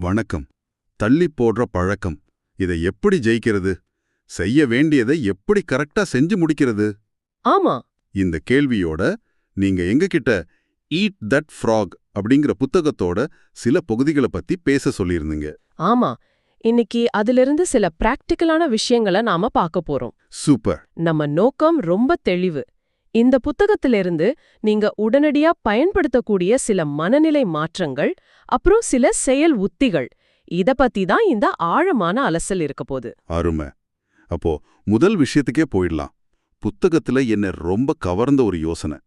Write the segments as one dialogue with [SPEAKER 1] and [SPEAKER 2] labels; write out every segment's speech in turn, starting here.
[SPEAKER 1] வணக்கம். தள்ளி போடுற பழக்கம். இதை எப்படி ஜெயிக்கிறது? செய்ய வேண்டியதை எப்படி கரெக்டா செஞ்சு முடிக்கிறது?
[SPEAKER 2] ஆமா.
[SPEAKER 1] இந்த கேள்வியோட நீங்க எங்ககிட்ட ஈட் தட் ஃப்ராக் அப்படிங்கிற புத்தகத்தோட சில பகுதிகளை பத்தி பேச சொல்லியிருந்தீங்க.
[SPEAKER 2] ஆமா. இன்னைக்கு அதிலிருந்து சில பிராக்டிக்கலான விஷயங்களை நாம பார்க்க போறோம்.
[SPEAKER 1] சூப்பர்.
[SPEAKER 2] நம்ம நோக்கம் ரொம்ப தெளிவு. இந்த புத்தகத்திலிருந்து நீங்க உடனடியா பயன்படுத்தக்கூடிய சில மனநிலை மாற்றங்கள் அப்புறம் சில செயல் உத்திகள். இத பத்தி தான் இந்த ஆழமான அலசல் இருக்க போகுது.
[SPEAKER 1] அருமை. அப்போ முதல் விஷயத்துக்கே போயிடலாம். புத்தகத்துல என்ன ரொம்ப கவர்ந்த ஒரு யோசனை.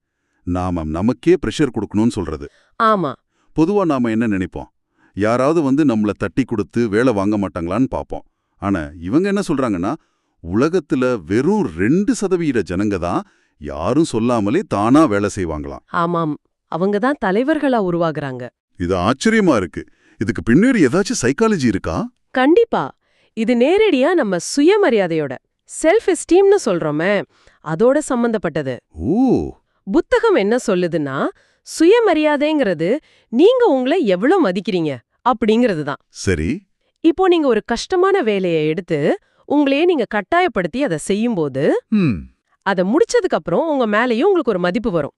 [SPEAKER 1] நாம நமக்கே ப்ரெஷர் கொடுக்கணும்னு சொல்றது.
[SPEAKER 2] ஆமா.
[SPEAKER 1] பொதுவா நாம என்ன நினைப்போம்? யாராவது வந்து நம்மள தட்டி கொடுத்து வேலை வாங்க மாட்டாங்களான்னு பார்ப்போம். ஆனா இவங்க என்ன சொல்றாங்கன்னா உலகத்துல வெறும் ரெண்டு சதவீத ஜனங்க தான் யாரும் சொல்லாமலே தானா வேலை செய்வாங்களாம்.
[SPEAKER 2] ஆமாம். அவங்க தான் தலைவர்களா உருவாகுறாங்க.
[SPEAKER 1] இது ஆச்சரியமா இருக்கு. இதுக்கு பின்னாடி ஏதாச்சும் சைக்காலஜி இருக்கா?
[SPEAKER 2] கண்டிப்பா. இது நேரடியா நம்ம சுயமரியாதையோட செல்ஃப் எஸ்டீம்னு சொல்றோமே அதோட சம்பந்தப்பட்டது.
[SPEAKER 1] ஓ!
[SPEAKER 2] புத்தகம் என்ன சொல்லுதுன்னா சுயமரியாதைங்கிறது நீங்க உங்களை எவ்வளவு மதிக்கிறீங்க? அப்படிங்கிறது தான்
[SPEAKER 1] சரி.
[SPEAKER 2] இப்போ நீங்க ஒரு கஷ்டமான வேலையை எடுத்து உங்களையே நீங்க கட்டாயப்படுத்தி அதை செய்யும்போது அதை முடிச்சதுக்கு அப்புறம் உங்க மேலேயும் உங்களுக்கு ஒரு மதிப்பு வரும்.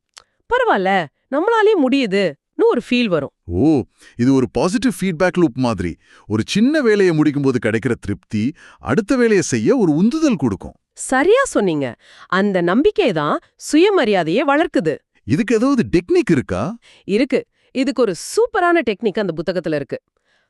[SPEAKER 2] பரவாயில்ல நம்மளாலே முடியுதுன்னு ஒரு ஃபீல் வரும்.
[SPEAKER 1] ஓ இது ஒரு பாசிட்டிவ் ஃபீட்பேக் லூப் மாதிரி. ஒரு சின்ன வேலையை முடிக்கும்போது கிடைக்கிற திருப்தி அடுத்த வேலையை செய்ய ஒரு உந்துதல் கொடுக்கும்.
[SPEAKER 2] சரியா சொன்னீங்க. அந்த நம்பிக்கை தான் சுயமரியாதையை வளர்க்குது.
[SPEAKER 1] இதுக்கு ஏதாவது டெக்னிக் இருக்கா?
[SPEAKER 2] இருக்கு. இதுக்கு ஒரு சூப்பரான டெக்னிக் அந்த புத்தகத்துல இருக்கு.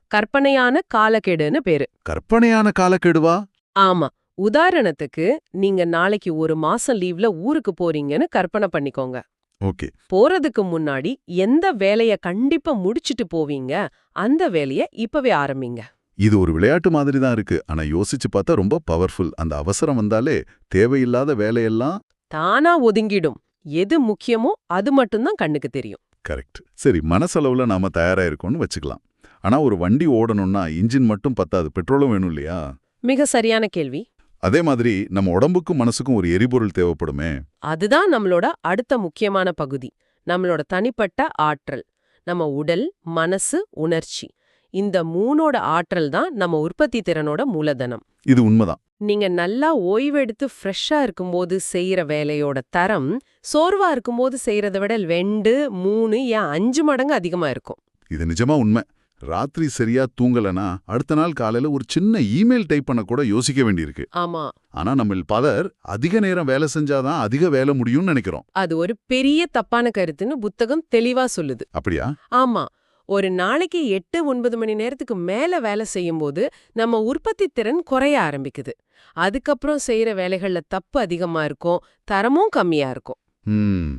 [SPEAKER 2] கற்பனையான காலக்கெடுன்னு பேரு.
[SPEAKER 1] கற்பனையான காலக்கெடுவா?
[SPEAKER 2] ஆமா. உதாரணத்துக்கு நீங்க நாளைக்கு ஒரு மாசம் லீவ்ல ஊருக்கு போறீங்கன்னு கற்பனை பண்ணிக்கோங்க.
[SPEAKER 1] ஓகே.
[SPEAKER 2] போறதுக்கு முன்னாடி எந்த வேலைய கண்டிப்பா முடிச்சிட்டு போவீங்க அந்த வேலைய இப்பவே ஆரம்பிங்க.
[SPEAKER 1] இது ஒரு விளையாட்டு மாதிரி தான் இருக்கு. ஆனா யோசிச்சு பார்த்தா ரொம்ப பவர்ஃபுல் அந்த அவசரம் வந்தாலே தேவையில்லாத வேலையெல்லாம்
[SPEAKER 2] தானா ஒதுங்கிடும். எது முக்கியமோ அது மட்டும்தான் கண்ணுக்கு தெரியும்.
[SPEAKER 1] கரெக்ட். சரி மனசளவுல நாம தயாரா இருக்கோம்னு வச்சுக்கலாம். ஆனா ஒரு வண்டி ஓடணும்னா இன்ஜின் மட்டும் பத்தாது பெட்ரோலும் வேணும் இல்லையா?
[SPEAKER 2] மிக சரியான கேள்வி.
[SPEAKER 1] அதே மாதிரி நம்ம உடம்புக்கும் மனசுக்கும் ஒரு எரிபொருள் தேவைப்படுமே.
[SPEAKER 2] அதுதான் நம்மளோட அடுத்த முக்கியமான பகுதி. நம்மளோட தனிப்பட்ட ஆற்றல். நம்ம உடல் மனசு உணர்ச்சி. இந்த மூணோட ஆற்றல் தான் நம்ம உற்பத்தி திறனோட மூலதனம்.
[SPEAKER 1] இது உண்மைதான்.
[SPEAKER 2] நீங்க நல்லா ஓய்வெடுத்து ஃப்ரெஷ்ஷா இருக்கும்போது செய்யற வேலையோட தரம் சோர்வா இருக்கும்போது செய்யறத விட ரெண்டு மூணு ஏன் அஞ்சு மடங்கு அதிகமா இருக்கும்.
[SPEAKER 1] இது நிஜமா உண்மை. ராத்திரி சரியா தூங்கலனா அடுத்த நாள் காலையில ஒரு சின்ன இமெயில் டைப் பண்ண கூட யோசிக்க வேண்டியிருக்கு.
[SPEAKER 2] ஆமா.
[SPEAKER 1] ஆனா நம்ம பலர் அதிக நேரம் வேலை செஞ்சாதான் அதிக வேலை முடியும்னு நினைக்கிறோம்.
[SPEAKER 2] அது ஒரு பெரிய தப்பான கருத்துன்னு புத்தகம் தெளிவா சொல்லுது.
[SPEAKER 1] அப்படியா?
[SPEAKER 2] ஆமா. ஒரு நாளைக்கு எட்டு ஒன்பது மணி நேரத்துக்கு மேல வேலை செய்யும்போது நம்ம உற்பத்தி திறன் குறைய ஆரம்பிக்குது. அதுக்கப்புறம் செய்யற வேலைகள்ல தப்பு அதிகமா இருக்கும் தரமும் கம்மியா இருக்கும்.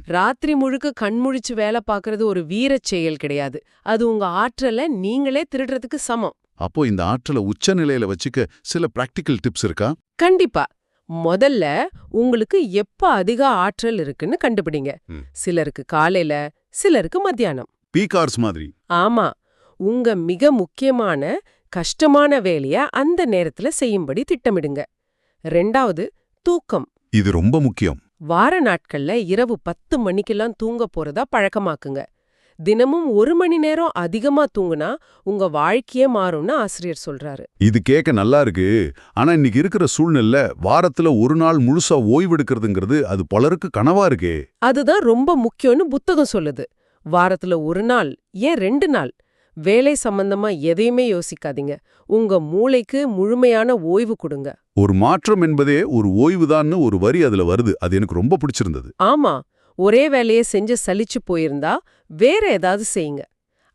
[SPEAKER 2] ராத்திரி முழுக்க கண்முழிச்சு வேலை பார்க்கறது ஒரு வீரச் செயல் கிடையாது. அது உங்க ஆற்றலை நீங்களே திருடுறதுக்கு சமம்.
[SPEAKER 1] அப்போ இந்த ஆற்றலை உச்ச நிலையில வச்சுக்க சில பிராக்டிக்கல் டிப்ஸ் இருக்கா?
[SPEAKER 2] கண்டிப்பா. முதல்ல உங்களுக்கு எப்ப அதிக ஆற்றல் இருக்குன்னு கண்டுபிடிங்க. சிலருக்கு காலையில சிலருக்கு மத்தியானம்.
[SPEAKER 1] பீகார்ஸ் மாதிரி.
[SPEAKER 2] ஆமா. உங்க மிக முக்கியமான கஷ்டமான வேலைய அந்த நேரத்துல செய்யும்படி திட்டமிடுங்க. ரெண்டாவது தூக்கம்.
[SPEAKER 1] இது ரொம்ப முக்கியம்.
[SPEAKER 2] வார நாட்கள்ல இரவு பத்து மணிக்கெல்லாம் தூங்க போறதா பழக்கமாக்குங்க. தினமும் ஒரு மணி நேரம் அதிகமா தூங்குனா உங்க வாழ்க்கையே மாறும்னு ஆசிரியர் சொல்றாரு.
[SPEAKER 1] இது கேட்க நல்லா இருக்கு. ஆனா இன்னைக்கு இருக்கிற சூழ்நிலை வாரத்துல ஒரு நாள் முழுசா ஓய்வெடுக்கிறதுங்கிறது அது பலருக்கு கனவா இருக்கே.
[SPEAKER 2] அதுதான் ரொம்ப முக்கியம்னு புத்தகம் சொல்லுது. வாரத்துல ஒரு நாள் ஏன் ரெண்டு நாள்? வேலை சம்பந்தமா எதையுமே யோசிக்காதீங்க. உங்க மூளைக்கு முழுமையான ஓய்வு கொடுங்க.
[SPEAKER 1] ஒரு மாற்றம் என்பதே ஒரு ஓய்வுதான்னு ஒரு வரி அதுல வருது. அது எனக்கு ரொம்ப பிடிச்சிருந்தது.
[SPEAKER 2] ஆமா. ஒரே வேலையை செஞ்சு சலிச்சு போயிருந்தா வேற ஏதாவது செய்யுங்க.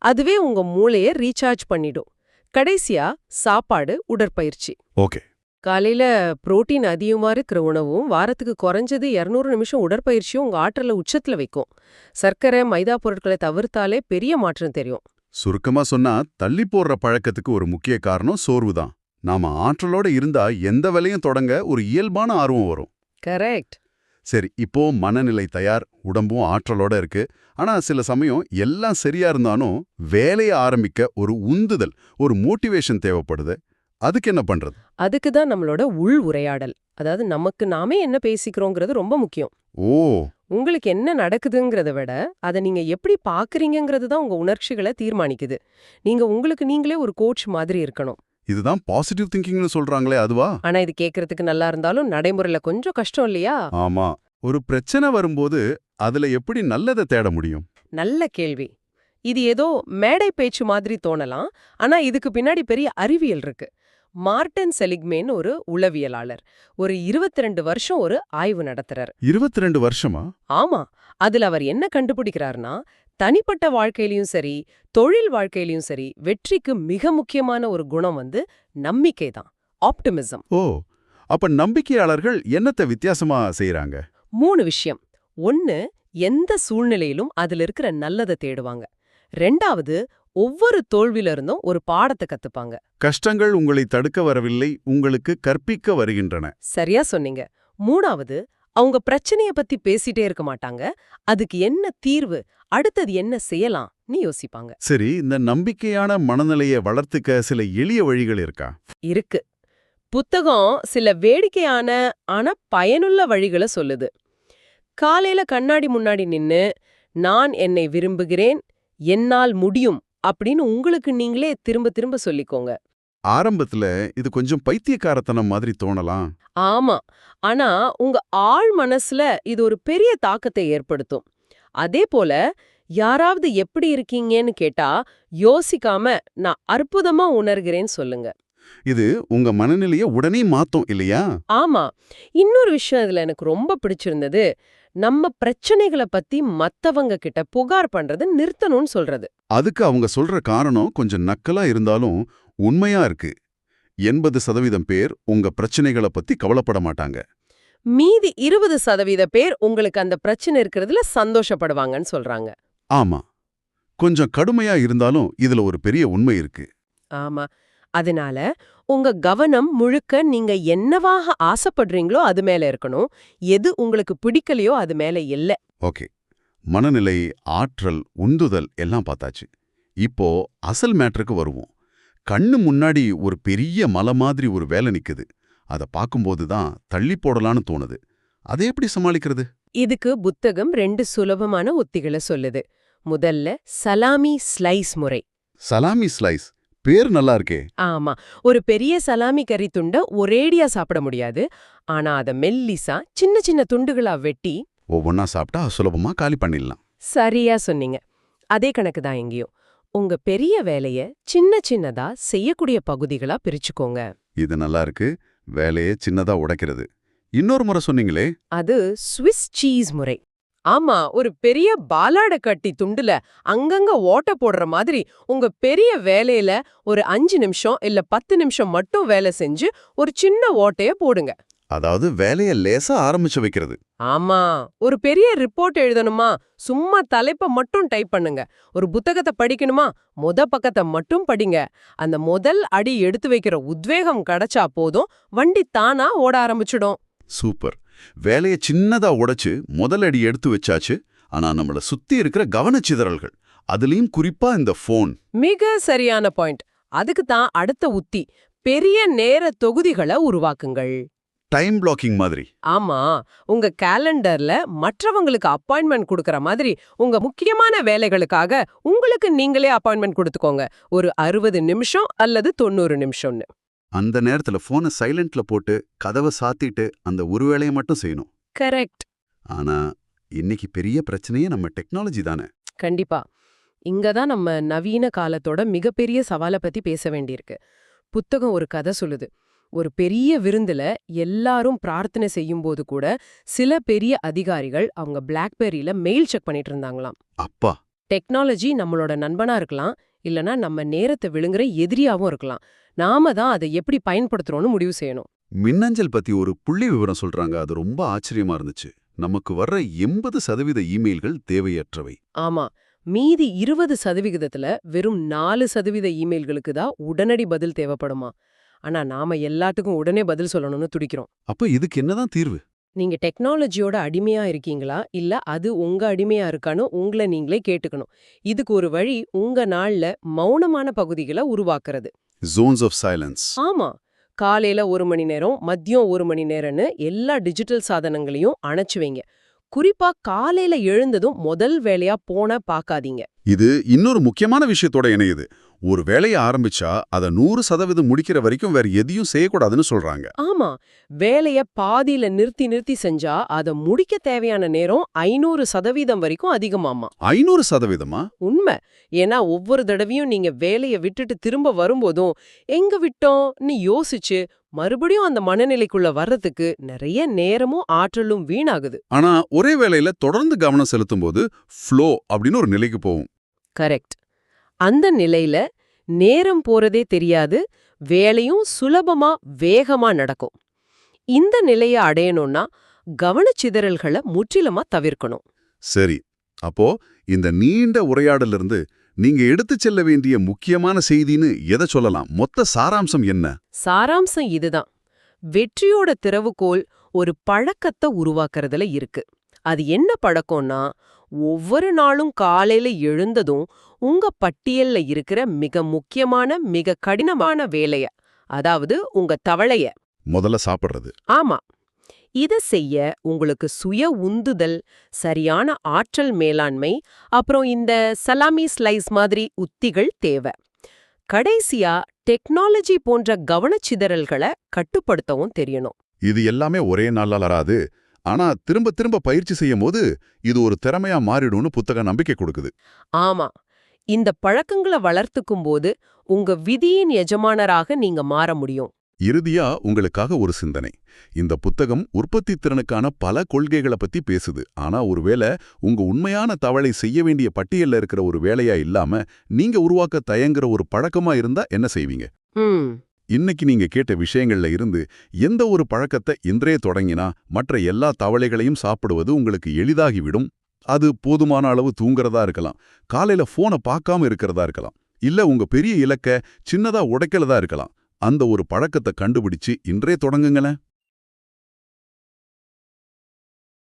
[SPEAKER 2] அதுவே உங்க மூளைய ரீசார்ஜ் பண்ணிடும். கடைசியா சாப்பாடு உடற்பயிற்சி.
[SPEAKER 1] ஓகே.
[SPEAKER 2] காலையில புரோட்டீன் அதிகமா இருக்கிற உணவும் வாரத்துக்கு குறைஞ்சது 200 நிமிஷம் உடற்பயிற்சியும் உங்க ஆற்றலை உச்சத்துல வைக்கும். சர்க்கரை மைதா பொருட்களை தவிர்த்தாலே பெரிய மாற்றம் தெரியும்.
[SPEAKER 1] சுருக்கமா சொன்னா தள்ளி போடுற பழக்கத்துக்கு ஒரு முக்கிய காரணம் சோர்வுதான். நாம ஆற்றலோட இருந்தா எந்த வேலையும் தொடங்க ஒரு இயல்பான ஆர்வம் வரும்.
[SPEAKER 2] கரெக்ட்.
[SPEAKER 1] சரி இப்போ மனநிலை தயார் உடம்பும் ஆற்றலோட இருக்கு. ஆனா சில சமயம் எல்லாம் சரியா இருந்தாலும் வேலையை ஆரம்பிக்க ஒரு உந்துதல் ஒரு மோட்டிவேஷன் தேவைப்படுது. அதுக்கு என்ன பண்றது?
[SPEAKER 2] அதுக்கு தான் நம்மளோட உள் உரையாடல். அதாவது நமக்கு நாமே என்ன பேசிக்கிறோங்கிறது ரொம்ப முக்கியம்.
[SPEAKER 1] ஓ.
[SPEAKER 2] உங்களுக்கு என்ன நடக்குதுங்கிறத விட அதை நீங்க எப்படி பாக்குறீங்கங்கிறது தான் உங்க உணர்ச்சிகளை தீர்மானிக்குது. நீங்க உங்களுக்கு நீங்களே ஒரு கோச் மாதிரி இருக்கணும்.
[SPEAKER 1] இதுதான் பாசிட்டிவ் திங்கிங்னு சொல்றாங்களே அதுவா?
[SPEAKER 2] ஆனா இது கேக்குறதுக்கு நல்லா இருந்தாலும் நடைமுறையில கொஞ்சம் கஷ்டம் இல்லையா?
[SPEAKER 1] ஆமா. ஒரு பிரச்சனை வரும்போது அதுல எப்படி நல்லதை தேட முடியும்?
[SPEAKER 2] நல்ல கேள்வி. இது ஏதோ மேடை பேச்சு மாதிரி தோணலாம். ஆனா இதுக்கு பின்னாடி பெரிய அறிவியல் இருக்கு. மார்டன் செலிக்மேன் ஒரு உளவியலாளர். ஒரு 22 வருஷம் ஒரு ஆய்வு நடத்துறார்.
[SPEAKER 1] இருபத்தி ரெண்டு வருஷமா?
[SPEAKER 2] ஆமா. அதுல அவர் என்ன கண்டுபிடிக்கிறார்னா தனிப்பட்ட வாழ்க்கையிலயும் சரி தொழில் வாழ்க்கையிலயும் சரி வெற்றிக்கு மிக முக்கியமான ஒரு குணம் வந்து நம்பிக்கை தான். ஆப்டிமிசம்
[SPEAKER 1] ஓ. அப்ப நம்பிக்கையாளர்கள் என்னத்த வித்தியாசமா செய்யறாங்க
[SPEAKER 2] மூணு விஷயம். ஒன்னு எந்த சூழ்நிலையிலும் அதுல இருக்கிற நல்லதை தேடுவாங்க. ரெண்டாவது ஒவ்வொரு தோல்வியில இருந்தும் ஒரு பாடத்தை கத்துப்பாங்க.
[SPEAKER 1] கஷ்டங்கள் உங்களை தடுக்க வரவில்லை உங்களுக்கு கற்பிக்க வருகின்றன.
[SPEAKER 2] சரியா சொன்னீங்க. மூணாவது அவங்க பிரச்சனைய பத்தி பேசிட்டே இருக்க மாட்டாங்க. அதுக்கு என்ன தீர்வு அடுத்தது என்ன செய்யலாம்னு யோசிப்பாங்க.
[SPEAKER 1] சரி இந்த நம்பிக்கையான மனநிலையை வளர்த்துக்க சில எளிய வழிகள் இருக்கா?
[SPEAKER 2] இருக்கு. புத்தகம் சில வேடிக்கையான ஆனா பயனுள்ள வழிகளை சொல்லுது. காலையில கண்ணாடி முன்னாடி நின்னு நான் என்னை விரும்புகிறேன் என்னால் முடியும் அப்படின்னு உங்களுக்கு நீங்களே திரும்ப திரும்ப சொல்லிக்கோங்க.
[SPEAKER 1] ஆரம்பத்துல இது கொஞ்சம் பைத்தியக்காரத்தனம் மாதிரி தோணலாம்.
[SPEAKER 2] ஆமா. ஆனா உங்க ஆழ் மனசுல இது ஒரு பெரிய தாக்கத்தை ஏற்படுத்தும். அதே போல யாராவது எப்படி இருக்கீங்கன்னு கேட்டா யோசிக்காம நான் அற்புதமா உணர்கிறேன்னு சொல்லுங்க.
[SPEAKER 1] இது உங்க மனநிலைய உடனே மாத்தும் இல்லையா?
[SPEAKER 2] ஆமா. இன்னொரு விஷயம் இதுல எனக்கு ரொம்ப பிடிச்சிருந்தது. நம்ம பிரச்சனைகளை பத்தி மத்தவங்க கிட்ட புகார் பண்றதை நிறுத்தணும்னு சொல்றது.
[SPEAKER 1] அதுக்கு அவங்க சொல்ற காரணம் கொஞ்சம் நக்கலா இருந்தாலும் உண்மையா இருக்கு. எண்பது சதவீதம் பேர் உங்க பிரச்சனைகளை பத்தி கவலைப்பட மாட்டாங்க.
[SPEAKER 2] மீதி இருபது சதவீத பேர் உங்களுக்கு அந்த பிரச்சனை இருக்கிறதுல சந்தோஷப்படுவாங்கன்னு சொல்றாங்க.
[SPEAKER 1] ஆமா. கொஞ்சம் கடுமையா இருந்தாலும் இதுல ஒரு பெரிய உண்மை இருக்கு.
[SPEAKER 2] ஆமா. அதனால உங்க கவனம் முழுக்க நீங்க என்னவாக ஆசைப்படுறீங்களோ அது மேல இருக்கணும். எது உங்களுக்கு பிடிக்கலையோ அது மேல இல்ல.
[SPEAKER 1] ஓகே. மனநிலை ஆற்றல் உந்துதல் எல்லாம் பார்த்தாச்சு. இப்போ அசல் மேட்ருக்கு வருவோம். கண்ணு முன்னாடி ஒரு பெரிய மலை மாதிரி ஒரு வேலை நிக்குது. அதை பார்க்கும்போது தான் தள்ளி போடலான்னு தோணுது. அதை எப்படி சமாளிக்கிறது?
[SPEAKER 2] இதுக்கு புத்தகம் ரெண்டு சுலபமான உத்திகளை சொல்லுது. முதல்ல சலாமி ஸ்லைஸ் முறை.
[SPEAKER 1] Salami slice. பேர் நல்லா இருக்கே.
[SPEAKER 2] ஆமா. ஒரு பெரிய சலாமி கறி துண்ட ஒரேடியா சாப்பிட முடியாது. ஆனா அத மெல்லிசா சின்ன சின்ன துண்டுகளா வெட்டி
[SPEAKER 1] ஒவ்வொன்னா சாப்பிட்டா சுலபமா காலி பண்ணிடலாம்.
[SPEAKER 2] சரியா சொன்னீங்க. அதே கணக்கு தான் எங்கேயும் உங்க பெரிய வேலைய சின்ன சின்னதா செய்யக்கூடிய பகுதிகளா பிரிச்சுக்கோங்க.
[SPEAKER 1] இது நல்லா இருக்கு. வேலையை சின்னதா உடைக்கிறது. இன்னொரு முறை சொன்னீங்களே?
[SPEAKER 2] அது ஸ்விஸ் சீஸ் முறை. ஆமா ஒரு பெரிய பாலாட கட்டி துண்டுல அங்கங்க ஓட்ட போடுற மாதிரி உங்க பெரிய வேலையில ஒரு அஞ்சு நிமிஷம் இல்ல பத்து நிமிஷம் மட்டும் வேலை செஞ்சு ஒரு சின்ன ஓட்டைய போடுங்க.
[SPEAKER 1] அதாவது வேலையை லேசா ஆரம்பிச்சு வைக்கிறது.
[SPEAKER 2] ஆமா ஒரு பெரிய ரிப்போர்ட் எழுதணுமா? சும்மா தலைப்ப மட்டும் டைப் பண்ணுங்க. ஒரு புத்தகத்தை படிக்கணுமா? முத பக்கத்தை மட்டும் படிங்க. அந்த முதல் அடி எடுத்து வைக்கிற உத்வேகம் கிடைச்சா போதும் வண்டி தானா ஓட ஆரம்பிச்சிடும்.
[SPEAKER 1] சூப்பர். வேலையை சின்னதா உடைச்சு முதல் அடி எடுத்து வச்சாச்சு. ஆனா நம்மள சுத்தி இருக்கிற கவனச்சிதறல்கள். அதுலயும் குறிப்பா இந்த ஃபோன்.
[SPEAKER 2] மிக சரியான பாயிண்ட். அதுக்கு தான் அடுத்த உத்தி. பெரிய நேர தொகுதிகளை உருவாக்குங்கள்.
[SPEAKER 1] டைம் பிளாக்கிங் மாதிரி.
[SPEAKER 2] ஆமா. உங்க கேலண்டர்ல மற்றவங்களுக்கு அப்பாயின்மெண்ட் கொடுக்கற மாதிரி உங்க முக்கியமான வேலைகளுக்காக உங்களுக்கு நீங்களே அப்பாயின்மெண்ட் கொடுத்துக்கோங்க. ஒரு அறுபது நிமிஷம் அல்லது தொண்ணூறு நிமிஷம்னு.
[SPEAKER 1] அந்த நேரத்துல போனை சைலண்ட்ல போட்டு கதவை சாத்திட்டு அந்த ஒரு வேலையை மட்டும் செய்யணும்.
[SPEAKER 2] கரெக்ட்
[SPEAKER 1] ஆனா இன்னைக்கு பெரிய பிரச்சனையே நம்ம டெக்னாலஜி தானே.
[SPEAKER 2] கண்டிப்பா. இங்க தான் நம்ம நவீன காலத்தோட மிகப்பெரிய சவாலை பத்தி பேச வேண்டியிருக்கு. புத்தகம் ஒரு கதை சொல்லுது. ஒரு பெரிய விருந்துல எல்லாரும் பிரார்த்தனை செய்யும்போது கூட சில பெரிய அதிகாரிகள் அவங்க பிளாக்பெரியில மெயில் செக் பண்ணிட்டு இருந்தாங்களாம்.
[SPEAKER 1] அப்பா.
[SPEAKER 2] டெக்னாலஜி நம்மளோட நண்பனா இருக்கலாம் இல்லனா நம்ம நேரத்தை விழுங்குற எதிரியாவும் இருக்கலாம். நாம தான் அதை எப்படி பயன்படுத்துறோம்னு முடிவு செய்யணும்.
[SPEAKER 1] மின்னஞ்சல் பத்தி ஒரு புள்ளி விவரம் சொல்றாங்க. அது ரொம்ப ஆச்சரியமா இருந்துச்சு. நமக்கு வர்ற எண்பது சதவீத இமெயில்கள் தேவையற்றவை.
[SPEAKER 2] ஆமா. மீதி இருபது சதவிகிதத்துல வெறும் நாலு சதவீத இமெயில்களுக்கு தான் உடனடி பதில் தேவைப்படுமா? ஆனா நாம எல்லாத்துக்கும் உடனே பதில் சொல்லணும்னு துடிக்கிறோம்.
[SPEAKER 1] அப்ப இதுக்கு என்னதான் தீர்வு?
[SPEAKER 2] நீங்க டெக்னாலஜியோட அடிமையா இருக்கீங்களா? இல்ல அது உங்க அடிமையா இருக்கான்னு உங்களை நீங்களே கேட்டுக்கணும். இதுக்கு ஒரு வழி உங்க நாள்ல மௌனமான பகுதிகளை உருவாக்குறது.
[SPEAKER 1] ஜோன்ஸ் ஆஃப் சைலன்ஸ்
[SPEAKER 2] ஆமா. காலையில ஒரு மணி நேரம் மதியம் ஒரு மணி நேரம்னு எல்லா டிஜிட்டல் சாதனங்களையும் அணைச்சு வைங்க. குறிப்பா காலையில எழுந்ததும் முதல் வேலையா போன பார்க்காதீங்க
[SPEAKER 1] இது இன்னொரு முக்கியமான விஷயத்தோட இணையுது. ஒரு வேலையை ஆரம்பிச்சா அதை நூறு சதவீதம் முடிக்கிற வரைக்கும் வேற எதையும் செய்யக்கூடாதுன்னு சொல்றாங்க.
[SPEAKER 2] ஆமா. வேலைய பாதியில நிறுத்தி நிறுத்தி செஞ்சா அத முடிக்க தேவையான நேரம் ஐநூறு சதவீதம் வரைக்கும் அதிகமாமா
[SPEAKER 1] ஐநூறு சதவீதமா?
[SPEAKER 2] உண்மை. ஏன்னா ஒவ்வொரு தடவையும் நீங்க வேலைய விட்டுட்டு திரும்ப வரும்போதும் எங்க விட்டோம்னு யோசிச்சு மறுபடியும் அந்த மனநிலைக்குள்ள வர்றதுக்கு நிறைய நேரமும் ஆற்றலும் வீணாகுது.
[SPEAKER 1] ஆனா ஒரே வேலையில தொடர்ந்து கவனம் செலுத்தும் போது ஃப்ளோ அப்படின்னு ஒரு நிலைக்கு போகும்.
[SPEAKER 2] கரெக்ட். அந்த நிலையில நேரம் போறதே தெரியாது வேலையும் சுலபமா வேகமா நடக்கும். இந்த நிலைய அடையணும்னா கவனச்சிதறல்களை முற்றிலுமா தவிர்க்கணும்.
[SPEAKER 1] சரி. அப்போ இந்த நீண்ட உரையாடல இருந்து நீங்க எடுத்துச் செல்ல வேண்டிய முக்கியமான செய்தின்னு எதை சொல்லலாம்? மொத்த சாராம்சம் என்ன?
[SPEAKER 2] சாராம்சம் இதுதான். வெற்றியோட திறவுகோல் ஒரு பழக்கத்தை உருவாக்குறதுல இருக்கு. அது என்ன பழக்கம்னா ஒவ்வொரு நாளும் காலையில எழுந்ததும் உங்க பட்டியல்ல இருக்கிற மிக முக்கியமான மிக கடினமான வேலைய அதாவது உங்க தவளைய.
[SPEAKER 1] முதல்ல சாப்பிடுறது.
[SPEAKER 2] ஆமா. இத செய்ய உங்களுக்கு சுய உந்துதல் சரியான ஆற்றல் மேலாண்மை அப்புறம் இந்த சலாமி ஸ்லைஸ் மாதிரி உத்திகள் தேவை. கடைசியா டெக்னாலஜி போன்ற கவனச்சிதறல்களை கட்டுப்படுத்தவும் தெரியணும்.
[SPEAKER 1] இது எல்லாமே ஒரே நாள்ல வராது. ஆனா திரும்ப திரும்ப பயிற்சி செய்யும் போது இது ஒரு திறமையா மாறிடும்னு புத்தகம் நம்பிக்கை கொடுக்குது.
[SPEAKER 2] ஆமா. இந்த பழக்கங்களை வளர்த்துக்கும் போது உங்க விதியின் எஜமானராக நீங்க மாற முடியும்.
[SPEAKER 1] இறுதியா உங்களுக்காக ஒரு சிந்தனை. இந்த புத்தகம் உற்பத்தி திறனுக்கான பல கொள்கைகளை பத்தி பேசுது. ஆனா ஒருவேளை உங்க உண்மையான தவளை செய்ய வேண்டிய பட்டியல்ல இருக்கிற ஒரு வேலையா இல்லாம நீங்க உருவாக்க தயங்குற ஒரு பழக்கமா இருந்தா என்ன செய்வீங்க? இன்னைக்கு நீங்க கேட்ட விஷயங்கள்ல இருந்து எந்த ஒரு பழக்கத்தை இன்றே தொடங்கினா மற்ற எல்லா தவளைகளையும் சாப்பிடுவது உங்களுக்கு எளிதாகிவிடும். அது போதுமான அளவு தூங்குறதா இருக்கலாம். காலையில போனை பார்க்காம இருக்கிறதா இருக்கலாம். இல்ல உங்க பெரிய இலக்க சின்னதா உடைக்கிறதா இருக்கலாம். அந்த ஒரு பழக்கத்தை கண்டுபிடிச்சு இன்றே தொடங்குங்களேன்.